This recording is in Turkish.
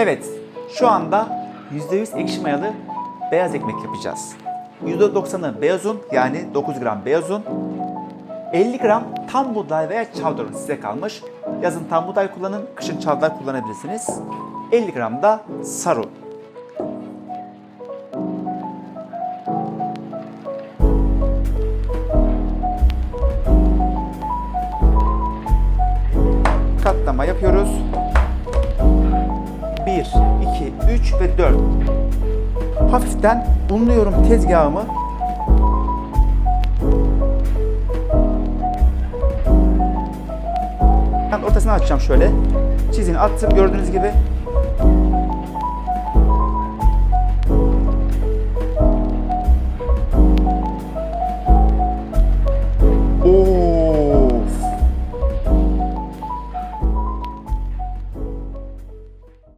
Evet, şu anda %100 ekşi mayalı beyaz ekmek yapacağız. %90'ı beyaz un yani 9 gram beyaz un, 50 gram tam buğday veya çavdar un size kalmış. Yazın tam buğday kullanın, kışın çavdar kullanabilirsiniz. 50 gram da sarı un. Katlama yapıyoruz. 1, 2, 3 ve 4. Hafiften unluyorum tezgahımı. Ben ortasını açacağım şöyle. Çizini attım gördüğünüz gibi.